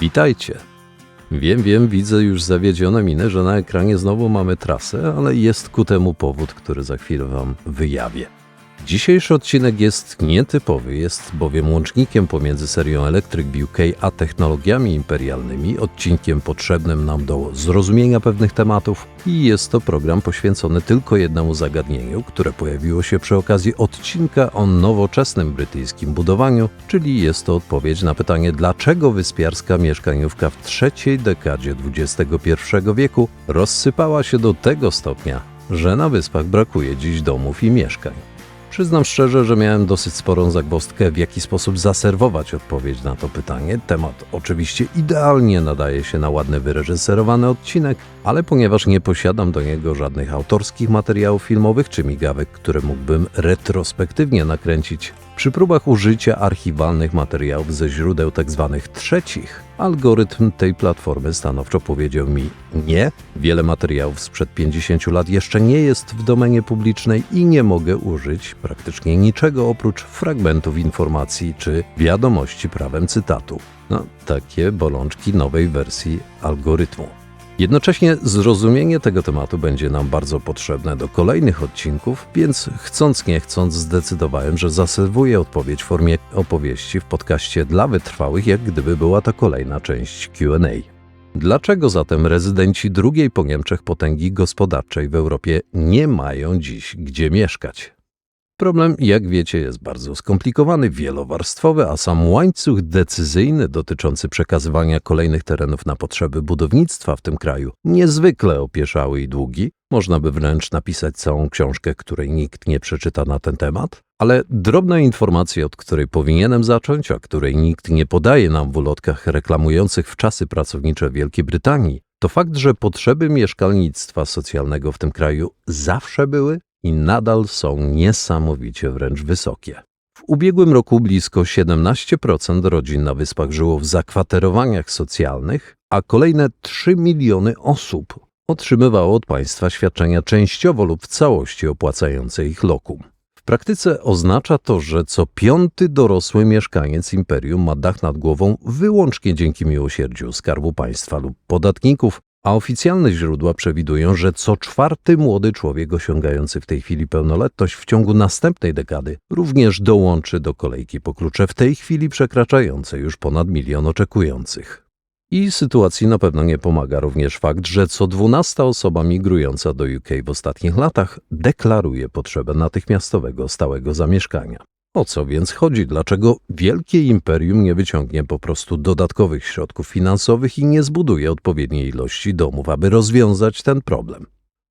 Witajcie. Wiem, wiem, widzę już zawiedzione miny, że na ekranie znowu mamy trasę, ale jest ku temu powód, który za chwilę Wam wyjawię. Dzisiejszy odcinek jest nietypowy, jest bowiem łącznikiem pomiędzy serią Electric UK a technologiami imperialnymi, odcinkiem potrzebnym nam do zrozumienia pewnych tematów i jest to program poświęcony tylko jednemu zagadnieniu, które pojawiło się przy okazji odcinka o nowoczesnym brytyjskim budowaniu, czyli jest to odpowiedź na pytanie, dlaczego wyspiarska mieszkaniówka w trzeciej dekadzie XXI wieku rozsypała się do tego stopnia, że na wyspach brakuje dziś domów i mieszkań. Przyznam szczerze, że miałem dosyć sporą zagwozdkę, w jaki sposób zaserwować odpowiedź na to pytanie. Temat oczywiście idealnie nadaje się na ładny, wyreżyserowany odcinek, ale ponieważ nie posiadam do niego żadnych autorskich materiałów filmowych czy migawek, które mógłbym retrospektywnie nakręcić, przy próbach użycia archiwalnych materiałów ze źródeł tzw. trzecich, algorytm tej platformy stanowczo powiedział mi nie. Wiele materiałów sprzed 50 lat jeszcze nie jest w domenie publicznej i nie mogę użyć praktycznie niczego oprócz fragmentów informacji czy wiadomości prawem cytatu. No, takie bolączki nowej wersji algorytmu. Jednocześnie zrozumienie tego tematu będzie nam bardzo potrzebne do kolejnych odcinków, więc chcąc nie chcąc zdecydowałem, że zaserwuję odpowiedź w formie opowieści w podcaście dla wytrwałych, jak gdyby była to kolejna część QA. Dlaczego zatem rezydenci drugiej po Niemczech potęgi gospodarczej w Europie nie mają dziś gdzie mieszkać? Problem, jak wiecie, jest bardzo skomplikowany, wielowarstwowy, a sam łańcuch decyzyjny dotyczący przekazywania kolejnych terenów na potrzeby budownictwa w tym kraju niezwykle opieszały i długi. Można by wręcz napisać całą książkę, której nikt nie przeczyta na ten temat. Ale drobna informacja, od której powinienem zacząć, a której nikt nie podaje nam w ulotkach reklamujących w czasy pracownicze Wielkiej Brytanii, to fakt, że potrzeby mieszkalnictwa socjalnego w tym kraju zawsze były i nadal są niesamowicie wręcz wysokie. W ubiegłym roku blisko 17% rodzin na wyspach żyło w zakwaterowaniach socjalnych, a kolejne 3 miliony osób otrzymywało od państwa świadczenia częściowo lub w całości opłacające ich lokum. W praktyce oznacza to, że co piąty dorosły mieszkaniec imperium ma dach nad głową wyłącznie dzięki miłosierdziu Skarbu Państwa lub podatników, a oficjalne źródła przewidują, że co czwarty młody człowiek osiągający w tej chwili pełnoletność w ciągu następnej dekady również dołączy do kolejki po klucze w tej chwili przekraczającej już ponad milion oczekujących. I sytuacji na pewno nie pomaga również fakt, że co dwunasta osoba migrująca do UK w ostatnich latach deklaruje potrzebę natychmiastowego stałego zamieszkania. O co więc chodzi? Dlaczego wielkie imperium nie wyciągnie po prostu dodatkowych środków finansowych i nie zbuduje odpowiedniej ilości domów, aby rozwiązać ten problem?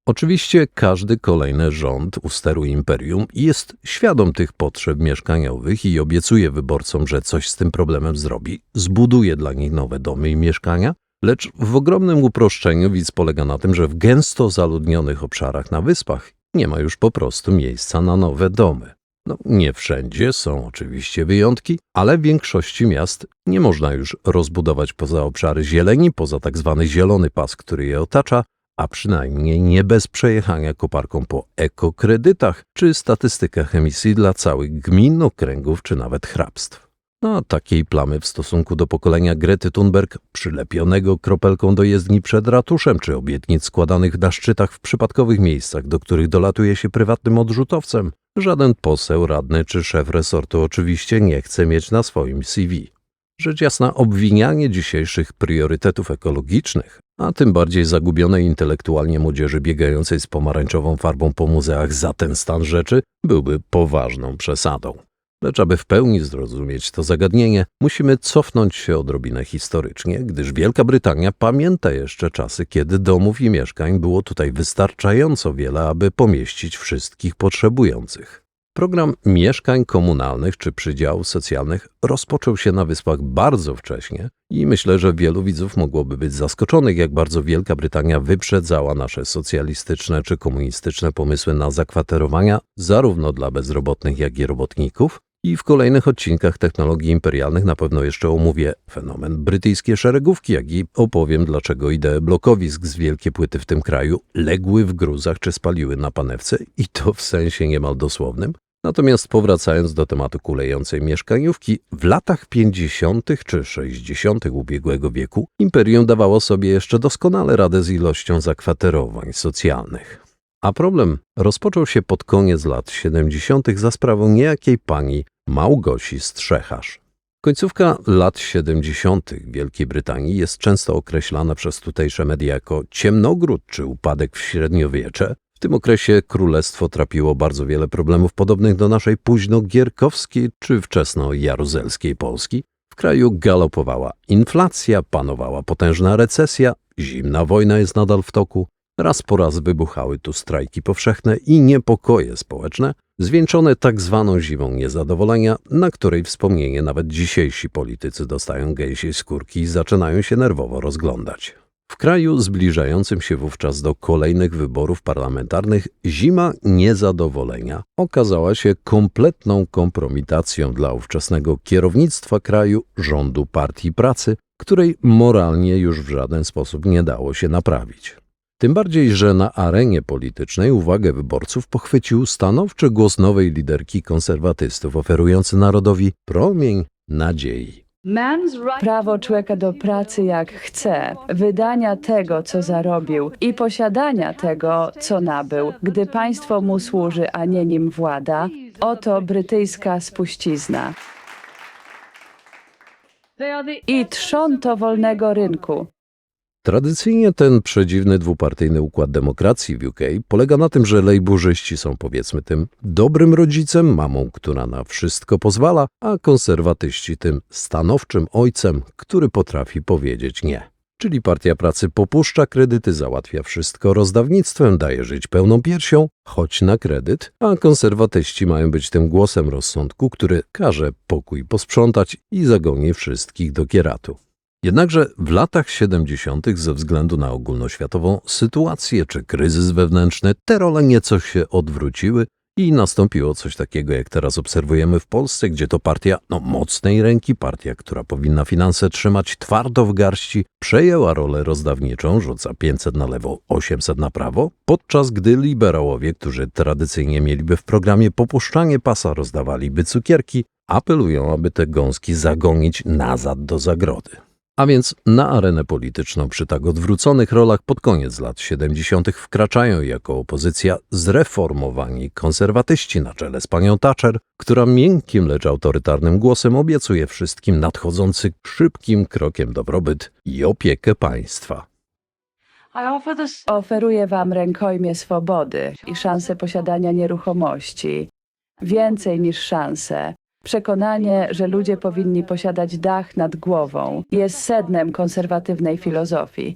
Oczywiście każdy kolejny rząd u steru imperium jest świadom tych potrzeb mieszkaniowych i obiecuje wyborcom, że coś z tym problemem zrobi, zbuduje dla nich nowe domy i mieszkania, lecz w ogromnym uproszczeniu widz polega na tym, że w gęsto zaludnionych obszarach na wyspach nie ma już po prostu miejsca na nowe domy. No, nie wszędzie są oczywiście wyjątki, ale w większości miast nie można już rozbudować poza obszary zieleni, poza tak zwany zielony pas, który je otacza, a przynajmniej nie bez przejechania koparką po ekokredytach czy statystykach emisji dla całych gmin, okręgów czy nawet hrabstw. No, takiej plamy w stosunku do pokolenia Grety Thunberg, przylepionego kropelką do jezdni przed ratuszem, czy obietnic składanych na szczytach w przypadkowych miejscach, do których dolatuje się prywatnym odrzutowcem, żaden poseł, radny czy szef resortu oczywiście nie chce mieć na swoim CV. Rzecz jasna, obwinianie dzisiejszych priorytetów ekologicznych, a tym bardziej zagubionej intelektualnie młodzieży biegającej z pomarańczową farbą po muzeach za ten stan rzeczy, byłby poważną przesadą. Lecz aby w pełni zrozumieć to zagadnienie, musimy cofnąć się odrobinę historycznie, gdyż Wielka Brytania pamięta jeszcze czasy, kiedy domów i mieszkań było tutaj wystarczająco wiele, aby pomieścić wszystkich potrzebujących. Program mieszkań komunalnych czy przydziałów socjalnych rozpoczął się na wyspach bardzo wcześnie i myślę, że wielu widzów mogłoby być zaskoczonych, jak bardzo Wielka Brytania wyprzedzała nasze socjalistyczne czy komunistyczne pomysły na zakwaterowania zarówno dla bezrobotnych, jak i robotników. I w kolejnych odcinkach technologii imperialnych na pewno jeszcze omówię fenomen brytyjskie szeregówki, jak i opowiem, dlaczego idee blokowisk z wielkie płyty w tym kraju legły w gruzach czy spaliły na panewce, i to w sensie niemal dosłownym, Natomiast powracając do tematu kulejącej mieszkaniówki, w latach 50. czy 60. ubiegłego wieku imperium dawało sobie jeszcze doskonale radę z ilością zakwaterowań socjalnych. A problem rozpoczął się pod koniec lat 70. za sprawą niejakiej pani Małgosi Strzecharz. Końcówka lat 70. w Wielkiej Brytanii jest często określana przez tutejsze media jako ciemnogród czy upadek w średniowiecze. W tym okresie królestwo trapiło bardzo wiele problemów podobnych do naszej późno-gierkowskiej czy wczesno-jaruzelskiej Polski. W kraju galopowała inflacja, panowała potężna recesja, zimna wojna jest nadal w toku, raz po raz wybuchały tu strajki powszechne i niepokoje społeczne, zwieńczone tak zwaną zimą niezadowolenia, na której wspomnienie nawet dzisiejsi politycy dostają gęsiej skórki i zaczynają się nerwowo rozglądać. W kraju zbliżającym się wówczas do kolejnych wyborów parlamentarnych zima niezadowolenia okazała się kompletną kompromitacją dla ówczesnego kierownictwa kraju, rządu Partii Pracy, której moralnie już w żaden sposób nie dało się naprawić. Tym bardziej, że na arenie politycznej uwagę wyborców pochwycił stanowczy głos nowej liderki konserwatystów, oferujący narodowi promień nadziei. Prawo człowieka do pracy jak chce, wydania tego, co zarobił i posiadania tego, co nabył, gdy państwo mu służy, a nie nim włada, oto brytyjska spuścizna. I trzon to wolnego rynku. Tradycyjnie ten przedziwny dwupartyjny układ demokracji w UK polega na tym, że lejburzyści są powiedzmy tym dobrym rodzicem, mamą, która na wszystko pozwala, a konserwatyści tym stanowczym ojcem, który potrafi powiedzieć nie. Czyli Partia Pracy popuszcza kredyty, załatwia wszystko rozdawnictwem, daje żyć pełną piersią, choć na kredyt, a konserwatyści mają być tym głosem rozsądku, który każe pokój posprzątać i zagoni wszystkich do kieratu. Jednakże w latach 70. ze względu na ogólnoświatową sytuację czy kryzys wewnętrzny te role nieco się odwróciły i nastąpiło coś takiego, jak teraz obserwujemy w Polsce, gdzie to partia no, mocnej ręki, partia, która powinna finanse trzymać twardo w garści, przejęła rolę rozdawniczą, rzuca 500 na lewo, 800 na prawo, podczas gdy liberałowie, którzy tradycyjnie mieliby w programie popuszczanie pasa, rozdawaliby cukierki, apelują, aby te gąski zagonić nazad do zagrody. A więc na arenę polityczną przy tak odwróconych rolach pod koniec lat 70. wkraczają jako opozycja zreformowani konserwatyści na czele z panią Thatcher, która miękkim, lecz autorytarnym głosem obiecuje wszystkim nadchodzący szybkim krokiem dobrobyt i opiekę państwa. Oferuję wam rękojmie swobody i szansę posiadania nieruchomości. Więcej niż szanse. Przekonanie, że ludzie powinni posiadać dach nad głową, jest sednem konserwatywnej filozofii.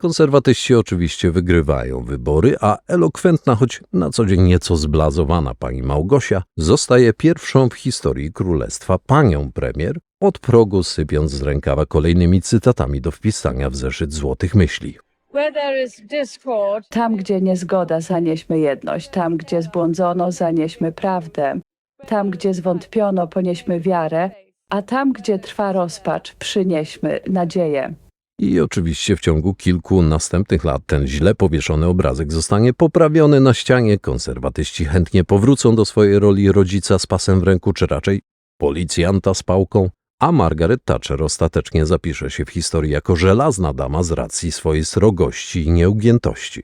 Konserwatyści oczywiście wygrywają wybory, a elokwentna, choć na co dzień nieco zblazowana pani Małgosia zostaje pierwszą w historii królestwa panią premier, od progu sypiąc z rękawa kolejnymi cytatami do wpisania w zeszyt złotych myśli. Tam, gdzie niezgoda, zanieśmy jedność. Tam, gdzie zbłądzono, zanieśmy prawdę. Tam, gdzie zwątpiono, ponieśmy wiarę, a tam, gdzie trwa rozpacz, przynieśmy nadzieję. I oczywiście w ciągu kilku następnych lat ten źle powieszony obrazek zostanie poprawiony na ścianie. Konserwatyści chętnie powrócą do swojej roli rodzica z pasem w ręku, czy raczej policjanta z pałką, a Margaret Thatcher ostatecznie zapisze się w historii jako żelazna dama z racji swojej srogości i nieugiętości.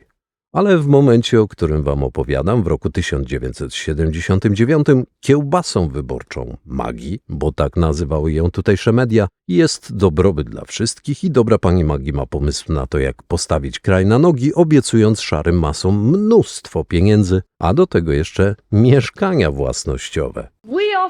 Ale w momencie, o którym wam opowiadam, w roku 1979, kiełbasą wyborczą magii, bo tak nazywały ją tutejsze media, jest dobrobyt dla wszystkich i dobra pani magii ma pomysł na to, jak postawić kraj na nogi, obiecując szarym masom mnóstwo pieniędzy, a do tego jeszcze mieszkania własnościowe.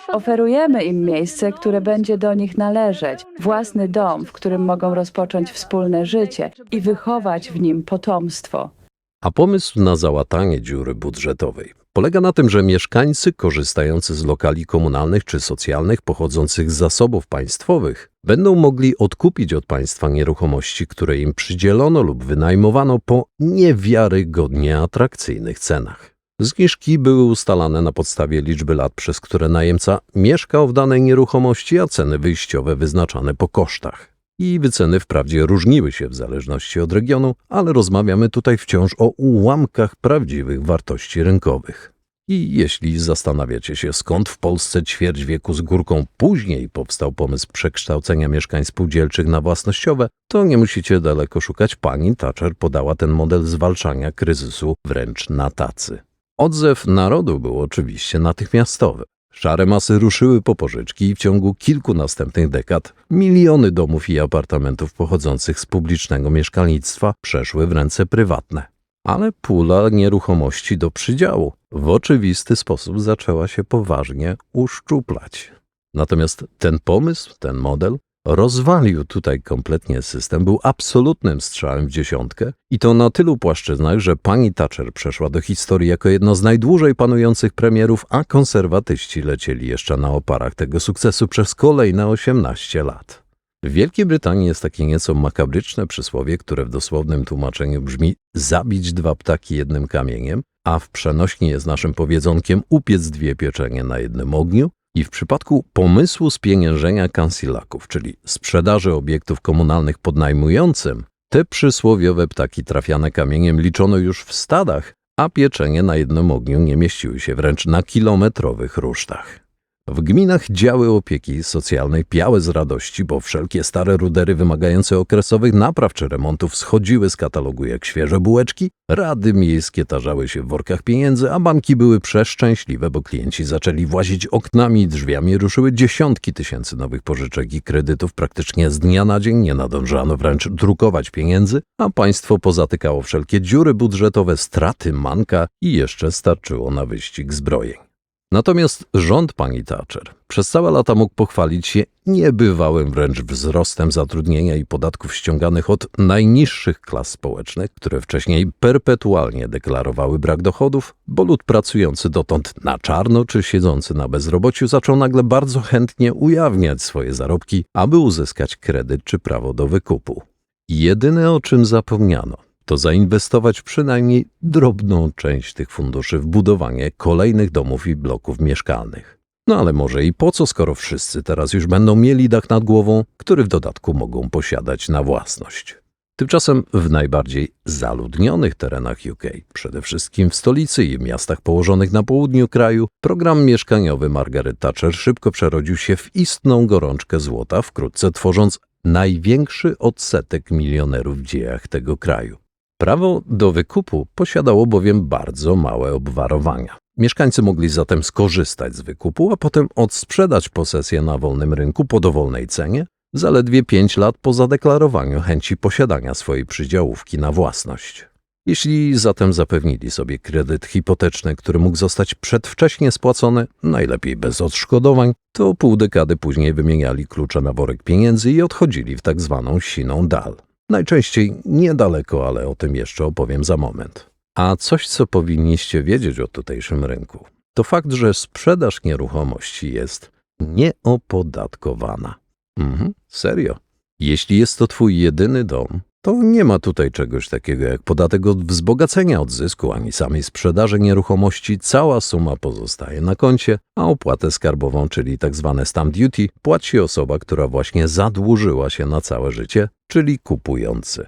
Oferujemy im miejsce, które będzie do nich należeć, własny dom, w którym mogą rozpocząć wspólne życie i wychować w nim potomstwo. A pomysł na załatanie dziury budżetowej polega na tym, że mieszkańcy korzystający z lokali komunalnych czy socjalnych pochodzących z zasobów państwowych będą mogli odkupić od państwa nieruchomości, które im przydzielono lub wynajmowano po niewiarygodnie atrakcyjnych cenach. Zniżki były ustalane na podstawie liczby lat, przez które najemca mieszkał w danej nieruchomości, a ceny wyjściowe wyznaczane po kosztach. I wyceny wprawdzie różniły się w zależności od regionu, ale rozmawiamy tutaj wciąż o ułamkach prawdziwych wartości rynkowych. I jeśli zastanawiacie się, skąd w Polsce ćwierć wieku z górką później powstał pomysł przekształcenia mieszkań spółdzielczych na własnościowe, to nie musicie daleko szukać. Pani Thatcher podała ten model zwalczania kryzysu wręcz na tacy. Odzew narodu był oczywiście natychmiastowy. Szare masy ruszyły po pożyczki i w ciągu kilku następnych dekad miliony domów i apartamentów pochodzących z publicznego mieszkalnictwa przeszły w ręce prywatne. Ale pula nieruchomości do przydziału w oczywisty sposób zaczęła się poważnie uszczuplać. Natomiast ten pomysł, ten model rozwalił tutaj kompletnie system, był absolutnym strzałem w dziesiątkę i to na tylu płaszczyznach, że pani Thatcher przeszła do historii jako jedno z najdłużej panujących premierów, a konserwatyści lecieli jeszcze na oparach tego sukcesu przez kolejne 18 lat. W Wielkiej Brytanii jest takie nieco makabryczne przysłowie, które w dosłownym tłumaczeniu brzmi zabić dwa ptaki jednym kamieniem, a w przenośni jest naszym powiedzonkiem upiec dwie pieczenie na jednym ogniu, i w przypadku pomysłu spieniężenia kansilaków, czyli sprzedaży obiektów komunalnych podnajmującym, te przysłowiowe ptaki trafiane kamieniem liczono już w stadach, a pieczenie na jednym ogniu nie mieściły się wręcz na kilometrowych rusztach. W gminach działy opieki socjalnej piały z radości, bo wszelkie stare rudery wymagające okresowych napraw czy remontów schodziły z katalogu jak świeże bułeczki, rady miejskie tarzały się w workach pieniędzy, a banki były przeszczęśliwe, bo klienci zaczęli włazić oknami i drzwiami, ruszyły dziesiątki tysięcy nowych pożyczek i kredytów praktycznie z dnia na dzień, nie nadążano wręcz drukować pieniędzy, a państwo pozatykało wszelkie dziury budżetowe, straty, manka i jeszcze starczyło na wyścig zbrojeń. Natomiast rząd pani Thatcher przez całe lata mógł pochwalić się niebywałym wręcz wzrostem zatrudnienia i podatków ściąganych od najniższych klas społecznych, które wcześniej perpetualnie deklarowały brak dochodów, bo lud pracujący dotąd na czarno czy siedzący na bezrobociu zaczął nagle bardzo chętnie ujawniać swoje zarobki, aby uzyskać kredyt czy prawo do wykupu. Jedyne o czym zapomniano, to zainwestować przynajmniej drobną część tych funduszy w budowanie kolejnych domów i bloków mieszkalnych. No ale może i po co, skoro wszyscy teraz już będą mieli dach nad głową, który w dodatku mogą posiadać na własność. Tymczasem w najbardziej zaludnionych terenach UK, przede wszystkim w stolicy i miastach położonych na południu kraju, program mieszkaniowy Margaret Thatcher szybko przerodził się w istną gorączkę złota, wkrótce tworząc największy odsetek milionerów w dziejach tego kraju. Prawo do wykupu posiadało bowiem bardzo małe obwarowania. Mieszkańcy mogli zatem skorzystać z wykupu, a potem odsprzedać posesję na wolnym rynku po dowolnej cenie, zaledwie 5 lat po zadeklarowaniu chęci posiadania swojej przydziałówki na własność. Jeśli zatem zapewnili sobie kredyt hipoteczny, który mógł zostać przedwcześnie spłacony, najlepiej bez odszkodowań, to pół dekady później wymieniali klucze na worek pieniędzy i odchodzili w tak zwaną siną dal. Najczęściej niedaleko, ale o tym jeszcze opowiem za moment. A coś, co powinniście wiedzieć o tutejszym rynku, to fakt, że sprzedaż nieruchomości jest nieopodatkowana. Mhm, serio. Jeśli jest to twój jedyny dom, to nie ma tutaj czegoś takiego jak podatek od wzbogacenia od zysku ani samej sprzedaży nieruchomości. Cała suma pozostaje na koncie, a opłatę skarbową, czyli tzw. stamp duty, płaci osoba, która właśnie zadłużyła się na całe życie, czyli kupujący.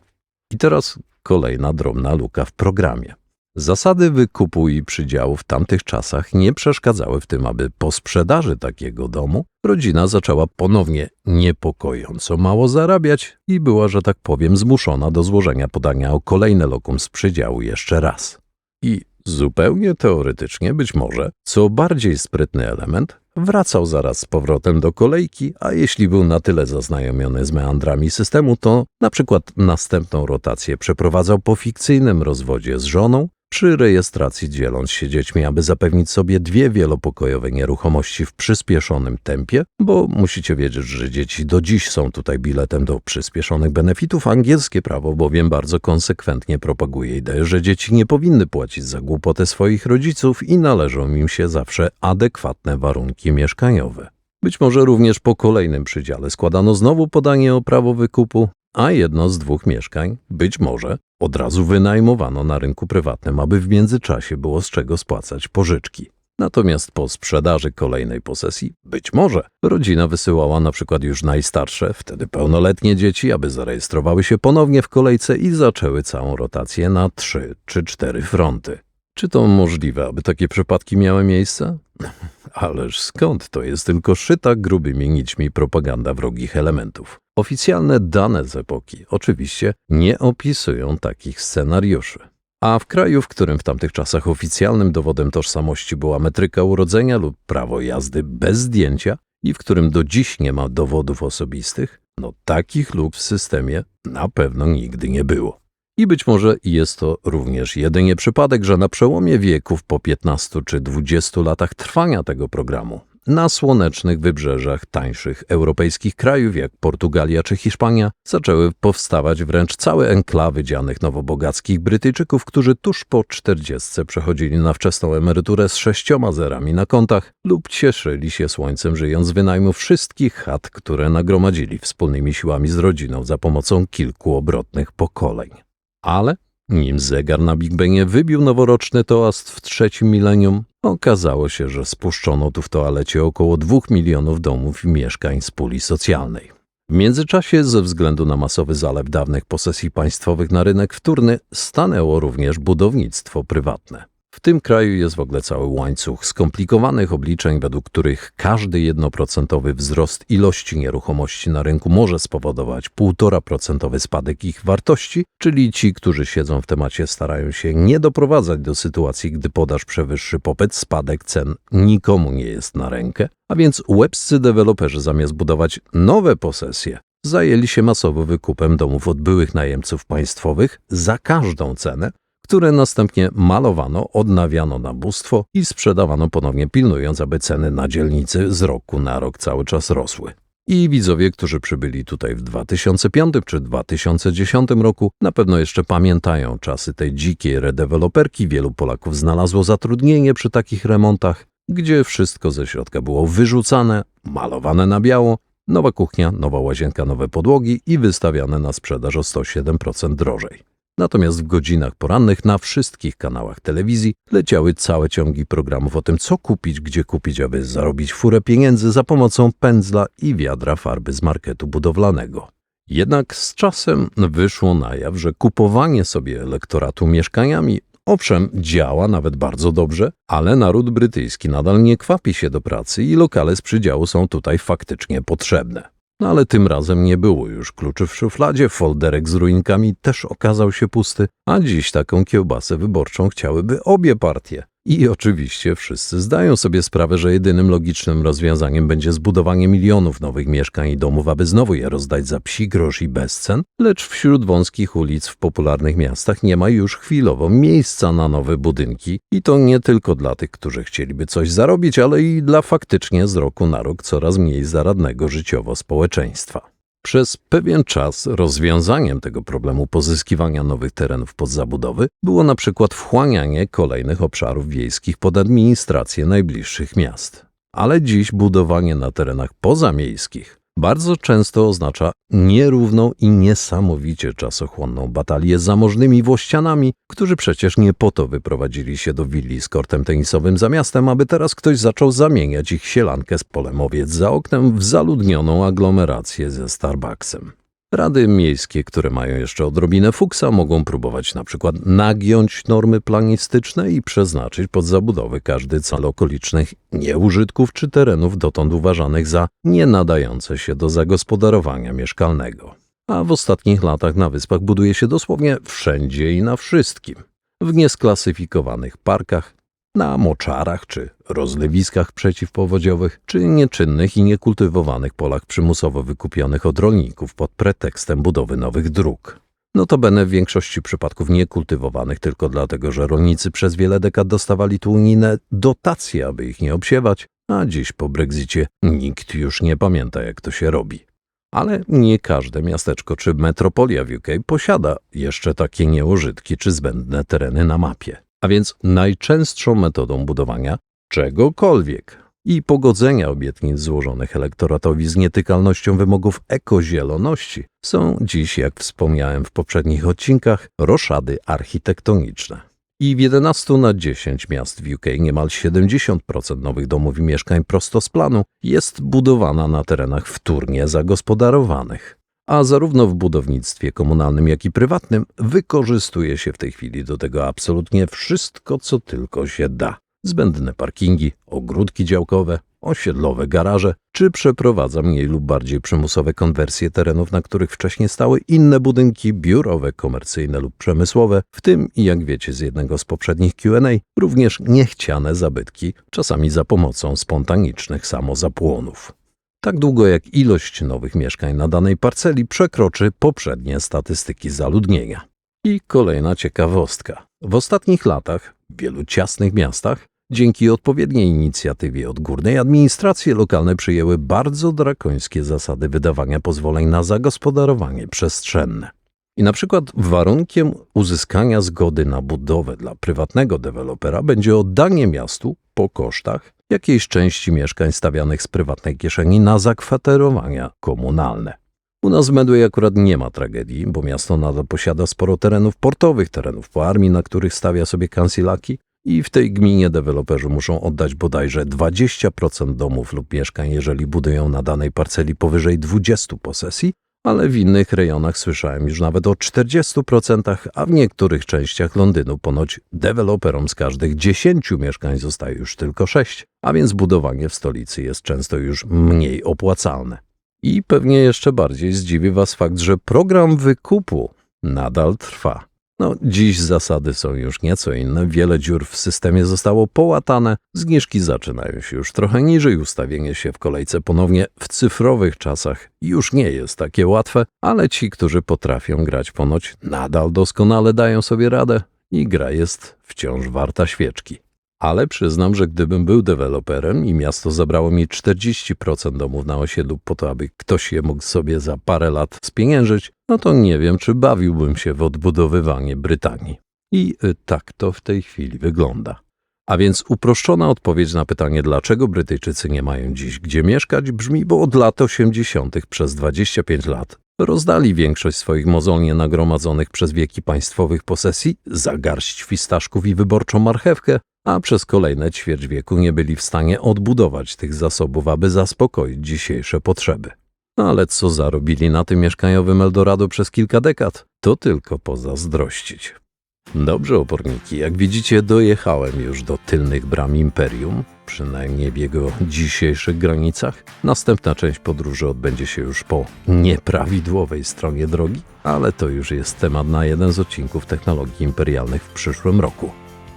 I teraz kolejna drobna luka w programie. Zasady wykupu i przydziału w tamtych czasach nie przeszkadzały w tym, aby po sprzedaży takiego domu rodzina zaczęła ponownie niepokojąco mało zarabiać i była, że tak powiem, zmuszona do złożenia podania o kolejne lokum z przydziału jeszcze raz. I zupełnie teoretycznie być może, co bardziej sprytny element, wracał zaraz z powrotem do kolejki, a jeśli był na tyle zaznajomiony z meandrami systemu, to na przykład następną rotację przeprowadzał po fikcyjnym rozwodzie z żoną, przy rejestracji dzieląc się dziećmi, aby zapewnić sobie dwie wielopokojowe nieruchomości w przyspieszonym tempie, bo musicie wiedzieć, że dzieci do dziś są tutaj biletem do przyspieszonych benefitów. Angielskie prawo bowiem bardzo konsekwentnie propaguje ideę, że dzieci nie powinny płacić za głupotę swoich rodziców i należą im się zawsze adekwatne warunki mieszkaniowe. Być może również po kolejnym przydziale składano znowu podanie o prawo wykupu, a jedno z dwóch mieszkań, być może, od razu wynajmowano na rynku prywatnym, aby w międzyczasie było z czego spłacać pożyczki. Natomiast po sprzedaży kolejnej posesji, być może, rodzina wysyłała na przykład już najstarsze, wtedy pełnoletnie dzieci, aby zarejestrowały się ponownie w kolejce i zaczęły całą rotację na trzy czy cztery fronty. Czy to możliwe, aby takie przypadki miały miejsce? Ależ skąd to jest tylko szyta grubymi nićmi propaganda wrogich elementów? Oficjalne dane z epoki oczywiście nie opisują takich scenariuszy. A w kraju, w którym w tamtych czasach oficjalnym dowodem tożsamości była metryka urodzenia lub prawo jazdy bez zdjęcia i w którym do dziś nie ma dowodów osobistych, no takich luk w systemie na pewno nigdy nie było. I być może jest to również jedynie przypadek, że na przełomie wieków po 15 czy 20 latach trwania tego programu na słonecznych wybrzeżach tańszych europejskich krajów jak Portugalia czy Hiszpania zaczęły powstawać wręcz całe enklawy dzianych nowobogackich Brytyjczyków, którzy tuż po 40 przechodzili na wczesną emeryturę z sześcioma zerami na kontach lub cieszyli się słońcem żyjąc z wynajmu wszystkich chat, które nagromadzili wspólnymi siłami z rodziną za pomocą kilku obrotnych pokoleń. Ale nim zegar na Big Benie wybił noworoczny toast w trzecim milenium, okazało się, że spuszczono tu w toalecie około dwóch milionów domów i mieszkań z puli socjalnej. W międzyczasie, ze względu na masowy zalew dawnych posesji państwowych na rynek wtórny, stanęło również budownictwo prywatne. W tym kraju jest w ogóle cały łańcuch skomplikowanych obliczeń, według których każdy jednoprocentowy wzrost ilości nieruchomości na rynku może spowodować 1,5% spadek ich wartości, czyli ci, którzy siedzą w temacie, starają się nie doprowadzać do sytuacji, gdy podaż przewyższy popyt, spadek cen nikomu nie jest na rękę, a więc łebscy deweloperzy zamiast budować nowe posesje, zajęli się masowo wykupem domów od byłych najemców państwowych za każdą cenę, które następnie malowano, odnawiano na bóstwo i sprzedawano ponownie, pilnując, aby ceny na dzielnicy z roku na rok cały czas rosły. I widzowie, którzy przybyli tutaj w 2005 czy 2010 roku, na pewno jeszcze pamiętają czasy tej dzikiej redeweloperki. Wielu Polaków znalazło zatrudnienie przy takich remontach, gdzie wszystko ze środka było wyrzucane, malowane na biało, nowa kuchnia, nowa łazienka, nowe podłogi i wystawiane na sprzedaż o 107% drożej. Natomiast w godzinach porannych na wszystkich kanałach telewizji leciały całe ciągi programów o tym, co kupić, gdzie kupić, aby zarobić furę pieniędzy za pomocą pędzla i wiadra farby z marketu budowlanego. Jednak z czasem wyszło na jaw, że kupowanie sobie elektoratu mieszkaniami owszem działa nawet bardzo dobrze, ale naród brytyjski nadal nie kwapi się do pracy i lokale z przydziału są tutaj faktycznie potrzebne. No ale tym razem nie było już kluczy w szufladzie, folderek z ruinkami też okazał się pusty, a dziś taką kiełbasę wyborczą chciałyby obie partie. I oczywiście wszyscy zdają sobie sprawę, że jedynym logicznym rozwiązaniem będzie zbudowanie milionów nowych mieszkań i domów, aby znowu je rozdać za psi grosz i bezcen, lecz wśród wąskich ulic w popularnych miastach nie ma już chwilowo miejsca na nowe budynki i to nie tylko dla tych, którzy chcieliby coś zarobić, ale i dla faktycznie z roku na rok coraz mniej zaradnego życiowo społeczeństwa. Przez pewien czas rozwiązaniem tego problemu pozyskiwania nowych terenów pod zabudowy było na przykład wchłanianie kolejnych obszarów wiejskich pod administrację najbliższych miast. Ale dziś budowanie na terenach pozamiejskich bardzo często oznacza nierówną i niesamowicie czasochłonną batalię z zamożnymi włościanami, którzy przecież nie po to wyprowadzili się do willi z kortem tenisowym za miastem, aby teraz ktoś zaczął zamieniać ich sielankę z polem owiec za oknem w zaludnioną aglomerację ze Starbucksem. Rady miejskie, które mają jeszcze odrobinę fuksa, mogą próbować na przykład nagiąć normy planistyczne i przeznaczyć pod zabudowę każdy cal okolicznych nieużytków czy terenów dotąd uważanych za nie nadające się do zagospodarowania mieszkalnego. A w ostatnich latach na wyspach buduje się dosłownie wszędzie i na wszystkim. W niesklasyfikowanych parkach, na moczarach czy rozlewiskach przeciwpowodziowych, czy nieczynnych i niekultywowanych polach przymusowo wykupionych od rolników pod pretekstem budowy nowych dróg. Notabene w większości przypadków niekultywowanych tylko dlatego, że rolnicy przez wiele dekad dostawali tu unijne dotacje, aby ich nie obsiewać, a dziś po Brexicie nikt już nie pamięta, jak to się robi. Ale nie każde miasteczko czy metropolia w UK posiada jeszcze takie nieużytki czy zbędne tereny na mapie. A więc najczęstszą metodą budowania czegokolwiek i pogodzenia obietnic złożonych elektoratowi z nietykalnością wymogów ekozieloności są dziś, jak wspomniałem w poprzednich odcinkach, roszady architektoniczne. I w 11 na 10 miast w UK niemal 70% nowych domów i mieszkań prosto z planu jest budowana na terenach wtórnie zagospodarowanych. A zarówno w budownictwie komunalnym, jak i prywatnym wykorzystuje się w tej chwili do tego absolutnie wszystko, co tylko się da. Zbędne parkingi, ogródki działkowe, osiedlowe garaże, czy przeprowadza mniej lub bardziej przymusowe konwersje terenów, na których wcześniej stały inne budynki biurowe, komercyjne lub przemysłowe, w tym, jak wiecie z jednego z poprzednich Q&A, również niechciane zabytki, czasami za pomocą spontanicznych samozapłonów. Tak długo jak ilość nowych mieszkań na danej parceli przekroczy poprzednie statystyki zaludnienia. I kolejna ciekawostka. W ostatnich latach w wielu ciasnych miastach Dzięki odpowiedniej inicjatywie odgórnej administracje lokalne przyjęły bardzo drakońskie zasady wydawania pozwoleń na zagospodarowanie przestrzenne. I na przykład warunkiem uzyskania zgody na budowę dla prywatnego dewelopera będzie oddanie miastu po kosztach jakiejś części mieszkań stawianych z prywatnej kieszeni na zakwaterowania komunalne. U nas w Medway akurat nie ma tragedii, bo miasto nadal posiada sporo terenów portowych, terenów po armii, na których stawia sobie kancylaki i w tej gminie deweloperzy muszą oddać bodajże 20% domów lub mieszkań, jeżeli budują na danej parceli powyżej 20 posesji, ale w innych rejonach słyszałem już nawet o 40%, a w niektórych częściach Londynu ponoć deweloperom z każdych 10 mieszkań zostaje już tylko 6, a więc budowanie w stolicy jest często już mniej opłacalne. I pewnie jeszcze bardziej zdziwi Was fakt, że program wykupu nadal trwa. No, dziś zasady są już nieco inne, wiele dziur w systemie zostało połatane, zniżki zaczynają się już trochę niżej, ustawienie się w kolejce ponownie w cyfrowych czasach już nie jest takie łatwe, ale ci, którzy potrafią grać ponoć, nadal doskonale dają sobie radę i gra jest wciąż warta świeczki. Ale przyznam, że gdybym był deweloperem i miasto zabrało mi 40% domów na osiedlu po to, aby ktoś je mógł sobie za parę lat spieniężyć, no to nie wiem, czy bawiłbym się w odbudowywanie Brytanii. I y, tak to w tej chwili wygląda. A więc uproszczona odpowiedź na pytanie, dlaczego Brytyjczycy nie mają dziś gdzie mieszkać, brzmi, bo od lat 80. przez 25 lat rozdali większość swoich mozolnie nagromadzonych przez wieki państwowych posesji za garść fistaszków i wyborczą marchewkę, a przez kolejne ćwierć wieku nie byli w stanie odbudować tych zasobów, aby zaspokoić dzisiejsze potrzeby. No ale co zarobili na tym mieszkaniowym Eldorado przez kilka dekad, to tylko pozazdrościć. Dobrze, oporniki, jak widzicie, dojechałem już do tylnych bram Imperium, przynajmniej w jego dzisiejszych granicach. Następna część podróży odbędzie się już po nieprawidłowej stronie drogi, ale to już jest temat na jeden z odcinków technologii imperialnych w przyszłym roku.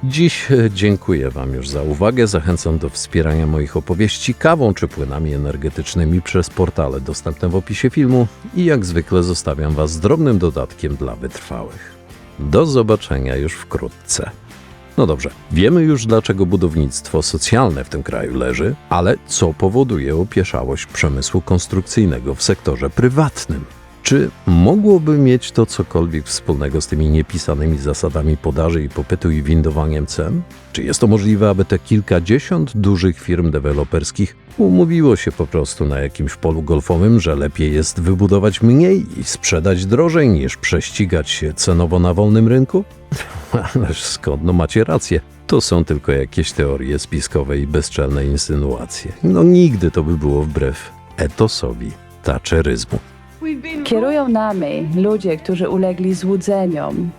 Dziś e, dziękuję Wam już za uwagę. Zachęcam do wspierania moich opowieści kawą czy płynami energetycznymi przez portale dostępne w opisie filmu i jak zwykle zostawiam Was z drobnym dodatkiem dla wytrwałych. Do zobaczenia już wkrótce. No dobrze, wiemy już dlaczego budownictwo socjalne w tym kraju leży, ale co powoduje opieszałość przemysłu konstrukcyjnego w sektorze prywatnym? Czy mogłoby mieć to cokolwiek wspólnego z tymi niepisanymi zasadami podaży i popytu i windowaniem cen? Czy jest to możliwe, aby te kilkadziesiąt dużych firm deweloperskich umówiło się po prostu na jakimś polu golfowym, że lepiej jest wybudować mniej i sprzedać drożej niż prześcigać się cenowo na wolnym rynku? Ależ skąd, no macie rację. To są tylko jakieś teorie spiskowe i bezczelne insynuacje. No nigdy to by było wbrew etosowi taczeryzmu. Kierują nami ludzie, którzy ulegli złudzeniom.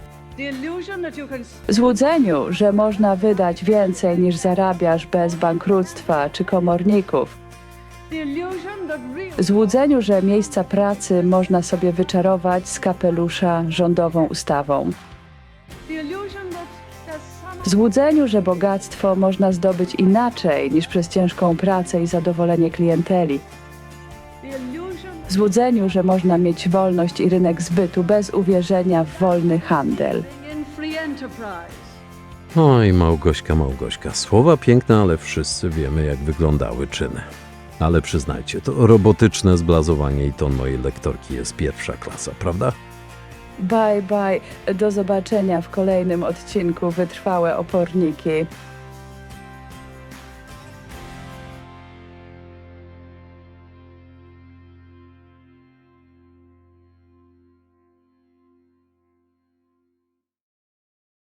Złudzeniu, że można wydać więcej niż zarabiasz bez bankructwa czy komorników. Złudzeniu, że miejsca pracy można sobie wyczarować z kapelusza rządową ustawą. Złudzeniu, że bogactwo można zdobyć inaczej niż przez ciężką pracę i zadowolenie klienteli. Złudzeniu, że można mieć wolność i rynek zbytu bez uwierzenia w wolny handel. Oj, Małgośka, Małgośka. Słowa piękne, ale wszyscy wiemy, jak wyglądały czyny. Ale przyznajcie, to robotyczne zblazowanie i ton mojej lektorki jest pierwsza klasa, prawda? Bye bye, do zobaczenia w kolejnym odcinku Wytrwałe Oporniki.